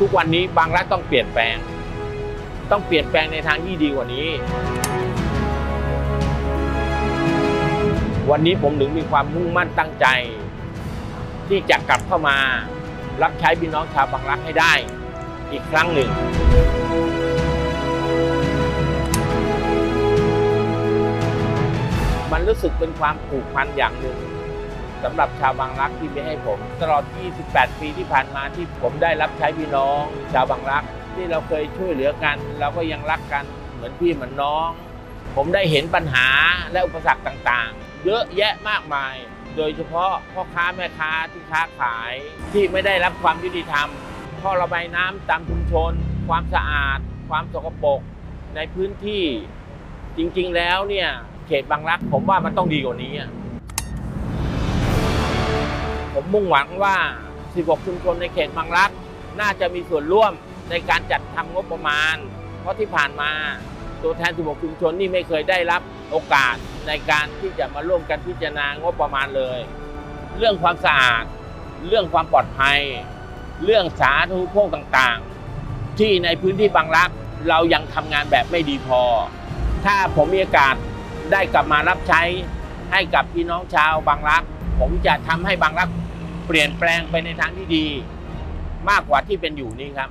ทุกวันนี้บางรัฐต้องเปลี่ยนแปลง ต้องเปลี่ยนแปลงในทางที่ดีกว่านี้ วันนี้ผมถึงมีความมุ่งมั่นตั้งใจ ที่จะกลับเข้ามารับใช้พี่น้องชาวบางรักให้ได้ อีกครั้งหนึ่งมันรู้สึกเป็นความผูกพันอย่างหนึ่ง สำหรับชาวบางรักที่มีให้ผม ตลอด 28 ปีที่ผ่านมาที่ผมได้รับใช้พี่น้อง ชาวบางรักที่เราเคยช่วยเหลือกัน เราก็ยังรักกันเหมือนพี่เหมือนน้อง ผมได้เห็นปัญหาและอุปสรรคต่างๆ เยอะแยะมากมาย โดยเฉพาะพ่อค้าแม่ค้าที่ค้าขายที่ไม่ได้รับความยุติธรรมท่อระบายน้ำตามชุมชน ความสะอาด ความสกปรกในพื้นที่จริงๆแล้วเนี่ยเขตบางรักผมว่ามันต้องดีกว่านี้ มุ่งหวังว่า 16 ชุมชนในเขตบางรักน่าจะมีส่วนร่วมในการจัดทำงบประมาณ เพราะที่ผ่านมาตัวแทน 16 ชุมชนนี่ไม่เคยได้รับโอกาสในการที่จะมาร่วมกันพิจารณางบประมาณเลย เรื่องความสะอาด เรื่องความปลอดภัย เรื่องสาธารณูปโภคต่างๆ ที่ในพื้นที่บางรักเรายังทำงานแบบไม่ดีพอ ถ้าผมมีโอกาสได้กลับมารับใช้ให้กับพี่น้องชาวบางรัก ผมจะทำให้บางรัก เปลี่ยนแปลงไปในทางที่ดี มากกว่าที่เป็นอยู่นี้ครับ